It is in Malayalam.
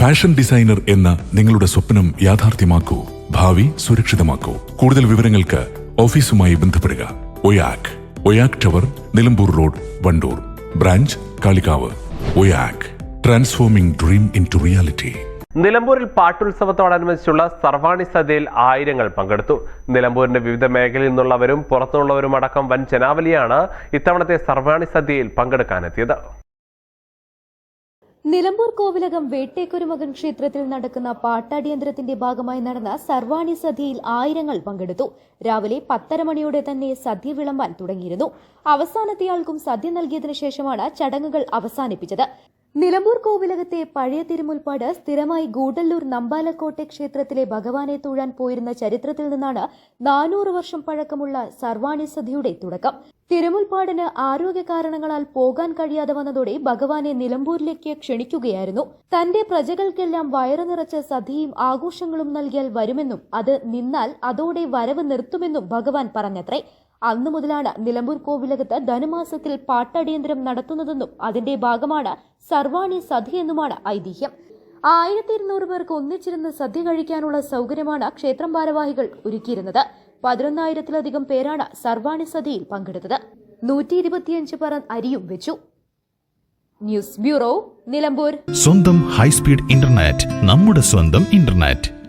ഫാഷൻ ഡിസൈനർ എന്ന നിങ്ങളുടെ സ്വപ്നം യാഥാർത്ഥ്യമാക്കൂ. ഭാവി സുരക്ഷിതമാക്കൂ. കൂടുതൽ വിവരങ്ങൾക്ക് ഓഫീസുമായി ബന്ധപ്പെടുക. Oyak. Oyak tower Nilambur road Wandoor. Branch Kalikavu. Oyak. Transforming dream into reality. നിലമ്പൂരിൽ പാട്ടുത്സവത്തോടനുബന്ധിച്ചുള്ള സർവാണി സദ്യയിൽ ആയിരങ്ങൾ പങ്കെടുത്തു. നിലമ്പൂരിന്റെ വിവിധ മേഖലയിൽ നിന്നുള്ളവരും പുറത്തുള്ളവരും അടക്കം വൻ ജനാവലിയാണ് ഇത്തവണത്തെ സർവാണി സദ്യയിൽ പങ്കെടുക്കാനെത്തിയത്. നിലമ്പൂർ കോവിലകം വേട്ടേക്കൊരുമകൻ ക്ഷേത്രത്തിൽ നടക്കുന്ന പാട്ടാടിയന്ത്രത്തിന്റെ ഭാഗമായി നടന്ന സർവാണി സദ്യയിൽ ആയിരങ്ങൾ പങ്കെടുത്തു. രാവിലെ പത്തര മണിയോടെ തന്നെ സദ്യ വിളമ്പാൻ തുടങ്ങിയിരുന്നു. അവസാനത്തെയാൾക്കും സദ്യ നൽകിയതിനു ശേഷമാണ് ചടങ്ങുകൾ അവസാനിപ്പിച്ചത്. നിലമ്പൂർ കോവിലകത്തെ പഴയ തിരുമുൽപ്പാട് സ്ഥിരമായി ഗൂഡല്ലൂർ നമ്പാലക്കോട്ടെ ക്ഷേത്രത്തിലെ ഭഗവാനെ തൂഴാൻ പോയിരുന്ന ചരിത്രത്തിൽ നിന്നാണ് നാനൂറ് വർഷം പഴക്കമുള്ള സർവാണി സദ്യയുടെ തുടക്കം. തിരുമുൽപ്പാടിന് ആരോഗ്യ കാരണങ്ങളാൽ പോകാൻ കഴിയാതെ വന്നതോടെ ഭഗവാനെ നിലമ്പൂരിലേക്ക് ക്ഷണിക്കുകയായിരുന്നു. തന്റെ പ്രജകൾക്കെല്ലാം വയറു നിറച്ച സദ്യയും ആഘോഷങ്ങളും നൽകിയാൽ വരുമെന്നും അത് നിന്നാൽ അതോടെ വരവ് നിർത്തുമെന്നും ഭഗവാൻ പറഞ്ഞത്രേ. അന്നു മുതലാണ് നിലമ്പൂർ കോവിലകത്ത് ധനുമാസത്തിൽ പാട്ടടിയന്തരം നടത്തുന്നതെന്നും അതിന്റെ ഭാഗമാണ് സർവാണി സദ്യ എന്നുമാണ് ഐതിഹ്യം. ആയിരത്തി ഇരുന്നൂറ് പേർക്ക് ഒന്നിച്ചിരുന്ന് സദ്യ കഴിക്കാനുള്ള സൗകര്യമാണ് ക്ഷേത്രം ഭാരവാഹികൾ ഒരുക്കിയിരുന്നത്. പതിനൊന്നായിരത്തിലധികം പേരാണ് സർവാണി സദ്യയിൽ പങ്കെടുത്തത്. നൂറ്റി ഇരുപത്തിയഞ്ച് പറ അരിയും വെച്ചു. News bureau Nilambur. സ്വന്തം ഹൈസ്പീഡ് ഇന്റർനെറ്റ് നമ്മുടെ സ്വന്തം ഇന്റർനെറ്റ്.